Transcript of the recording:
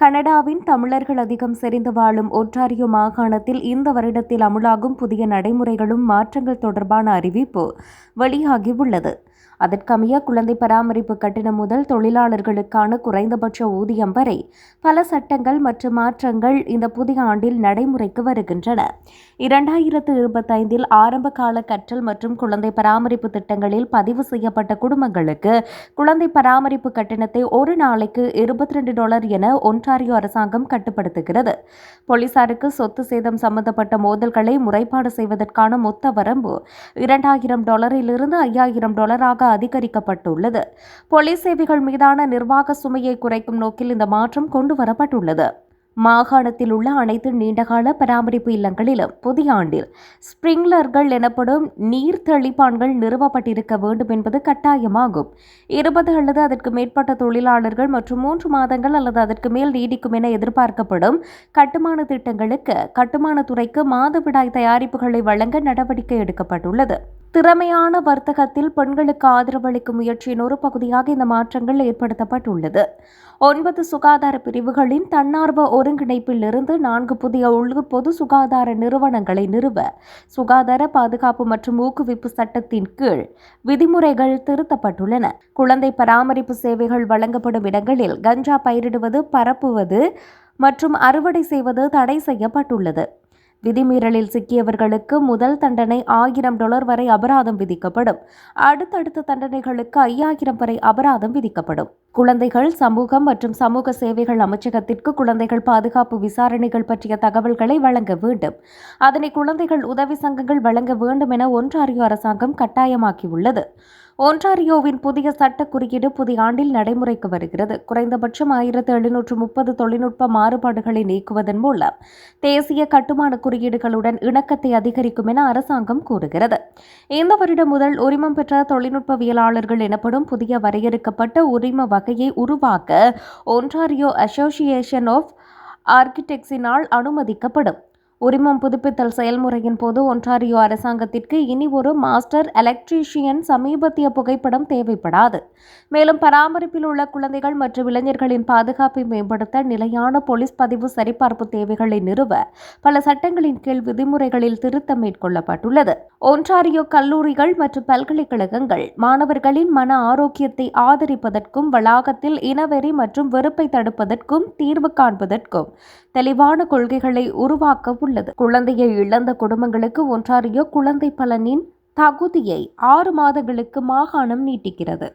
கனடாவின் தமிழர்கள் அதிகம் செறிந்து வாழும் ஒன்றாரியோ மாகாணத்தில் இந்த வருடத்தில் அமுலாகும் புதிய நடைமுறைகளும் மாற்றங்கள் தொடர்பான அறிவிப்பு வெளியாகியுள்ளது. அதற்கமைய குழந்தை பராமரிப்பு கட்டணம் முதல் தொழிலாளர்களுக்கான குறைந்தபட்ச ஊதியம் வரை பல சட்டங்கள் மற்றும் மாற்றங்கள் இந்த புதிய ஆண்டில் நடைமுறைக்கு வருகின்றன. இரண்டாயிரத்து இருபத்தைந்தில் ஆரம்ப கால கற்றல் மற்றும் குழந்தை பராமரிப்பு திட்டங்களில் பதிவு செய்யப்பட்ட குடும்பங்களுக்கு குழந்தை பராமரிப்பு கட்டணத்தை ஒரு நாளைக்கு இருபத்தி ரெண்டு டாலர் என ஒன்றாரியோ அரசாங்கம் கட்டுப்படுத்துகிறது. போலீசாருக்கு சொத்து சேதம் சம்பந்தப்பட்ட மோதல்களை முறைப்பாடு செய்வதற்கான மொத்த வரம்பு இரண்டாயிரம் டாலரிலிருந்து ஐயாயிரம் டாலராக அதிகரிக்கப்பட்டுள்ளது. போலீஸ் சேவைகள் மீதான நிர்வாக சுமையை குறைக்கும் நோக்கில் இந்த மாற்றம் கொண்டு வரப்பட்டுள்ளது மாகாணத்தில் உள்ள அனைத்து நீண்டகால பராமரிப்பு இல்லங்களிலும் புதிய ஆண்டில் ஸ்பிரிங்லர்கள் எனப்படும் நீர் தெளிப்பான்கள் நிறுவப்பட்டிருக்க வேண்டும் என்பது கட்டாயமாகும். இருபது அல்லது அதற்கு மேற்பட்ட தொழிலாளர்கள் மற்றும் மூன்று மாதங்கள் அல்லது அதற்கு மேல் நீடிக்கும் என எதிர்பார்க்கப்படும் கட்டுமான திட்டங்களுக்கு கட்டுமான துறைக்கு மாதவிடாய் தயாரிப்புகளை வழங்க நடவடிக்கை எடுக்கப்பட்டுள்ளது. திறமையான வர்த்தகத்தில் பெண்களுக்கு ஆதரவளிக்கும் முயற்சியின் ஒரு பகுதியாக இந்த மாற்றங்கள் ஏற்படுத்தப்பட்டுள்ளது. ஒன்பது சுகாதார பிரிவுகளின் தன்னார்வ ஒருங்கிணைப்பில் இருந்து நான்கு புதிய உள்ளூர் பொது சுகாதார நிறுவனங்களை நிறுவ சுகாதார பாதுகாப்பு மற்றும் ஊக்குவிப்பு சட்டத்தின் கீழ் விதிமுறைகள் திருத்தப்பட்டுள்ளன. குழந்தை பராமரிப்பு சேவைகள் வழங்கப்படும் இடங்களில் கஞ்சா பயிரிடுவது பரப்புவது மற்றும் அறுவடை செய்வது தடை செய்யப்பட்டுள்ளது. விதிமீறலில் சிக்கியவர்களுக்கு முதல் தண்டனை ஆயிரம் டாலர் வரை அபராதம் விதிக்கப்படும். அடுத்தடுத்த தண்டனைகளுக்கு ஐயாயிரம் வரை அபராதம் விதிக்கப்படும். குழந்தைகள் சமூகம் மற்றும் சமூக சேவைகள் அமைச்சகத்திற்கு குழந்தைகள் பாதுகாப்பு விசாரணைகள் பற்றிய தகவல்களை வழங்க வேண்டும். அதனை குழந்தைகள் உதவி சங்கங்கள் வழங்க வேண்டும் என ஒன்றாரியோ அரசாங்கம் கட்டாயமாக்கியுள்ளது. ஒன்றாரியோவின் புதிய சட்ட குறியீடு புதிய ஆண்டில் நடைமுறைக்கு வருகிறது. குறைந்தபட்சம் ஆயிரத்து எழுநூற்று முப்பது தொழில்நுட்ப மாறுபாடுகளை நீக்குவதன் மூலம் தேசிய கட்டுமான குறியீடுகளுடன் இணக்கத்தை அதிகரிக்கும் என அரசாங்கம் கூறுகிறது. இந்த வருடம் முதல் உரிமம் பெற்ற தொழில்நுட்பவியலாளர்கள் எனப்படும் புதிய வரையறுக்கப்பட்ட உரிம வகையை உருவாக்க ஒன்றாரியோ அசோசியேஷன் ஆஃப் ஆர்கிடெக்ட்ஸினால் அனுமதிக்கப்படும். உரிமம் புதுப்பித்தல் செயல்முறையின் போது ஒன்றாரியோ அரசாங்கத்திற்கு இனி ஒரு மாஸ்டர் எலக்ட்ரீஷியன் சமீபத்திய புகைப்படம் தேவைப்படாது. மேலும் பராமரிப்பில் உள்ள குழந்தைகள் மற்றும் இளைஞர்களின் பாதுகாப்பை மேம்படுத்த நிலையான போலீஸ் பதிவு சரிபார்ப்பு தேவைகளை நிறுவ பல சட்டங்களின் கீழ் விதிமுறைகளில் திருத்தம் மேற்கொள்ளப்பட்டுள்ளது. ஒன்றாரியோ கல்லூரிகள் மற்றும் பல்கலைக்கழகங்கள் மாணவர்களின் மன ஆரோக்கியத்தை ஆதரிப்பதற்கும் வளாகத்தில் இனவெறி மற்றும் வெறுப்பை தடுப்பதற்கும் தீர்வு காண்பதற்கும் தெளிவான கொள்கைகளை உருவாக்க உள்ளது. குழந்தையை இழந்த குடும்பங்களுக்கு ஒன்றாரியோ குழந்தை பலனின் தகுதியை ஆறு மாதங்களுக்கு மாகாணம் நீட்டிக்கிறது.